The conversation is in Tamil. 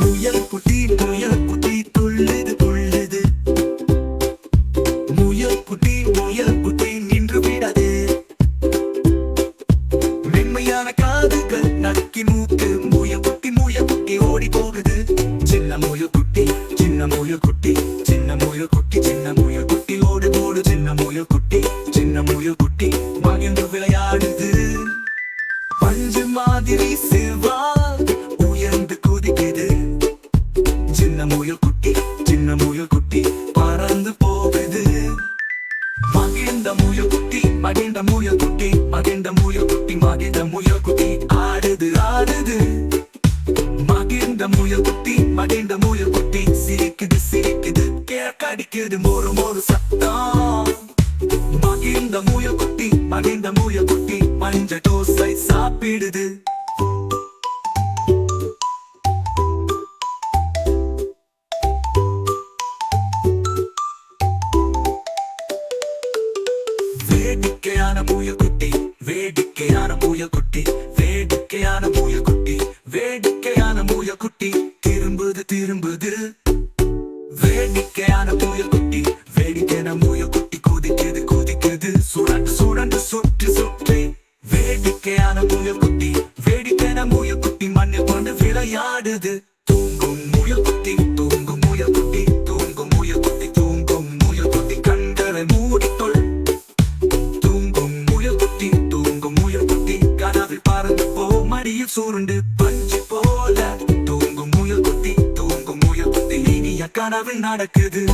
குட்டி முயல் குட்டி துள்ளுது துள்ளுது. முயல் குட்டி முயல் குட்டி நின்று விடாது. மென்மையான காதுகள் நக்கி மூக்கு முயல் குட்டி முயல் குட்டி ஓடி போகுது. சின்ன முயல் குட்டி சின்ன முயல் குட்டி சின்ன முயல் குட்டி சின்ன முயல் குட்டி ஓடு. சின்ன முயல் குட்டி சின்ன முயல் குட்டி மகிழ்ந்து விளையாடுது. பஞ்சு மாதிரி சிவா சின்ன முயல் குட்டி சின்ன முயல் குட்டி பறந்து போகுது. மகிழ்ந்த முயல் குட்டி மகிழ்ந்த முயல் குட்டி மகிழ்ந்த முயல் குட்டி மகிழ்ந்த முயல் குட்டி ஆடுது ஆடுது. மகிழ்ந்த முயல் குட்டி மகிழ்ந்த முயல் குட்டி சிரிக்குது சிரிக்குது. கேக்கடிக்குது மோறு மோறு சத்தம். மகிழ்ந்த முயல் குட்டி மகிழ்ந்த முயல் குட்டி மஞ்ச தோசை சாப்பிடுது. வேடிக்கையான தூய குட்டி வேடிக்கையான மூய குட்டி குதிக்குது குதிக்குது சுழண்டு சுழண்டு சுற்றி சுற்றி. வேடிக்கையான மூய குட்டி வேடிக்கையான மூய குட்டி மண்ணில் கொண்டு விளையாடுது. தூங்கும் மூய குட்டி தூங்கும் மூய குட்டி தூங்கும் மூய குட்டி தூங்கும் மூய குட்டி கண்களை மூடிக்கொள் தூங்கும் மூய குட்டி தூங்கும் மூய குட்டி கனவில் பறந்து போ மடியில் சுருண்டு கனவில் நடக்குது.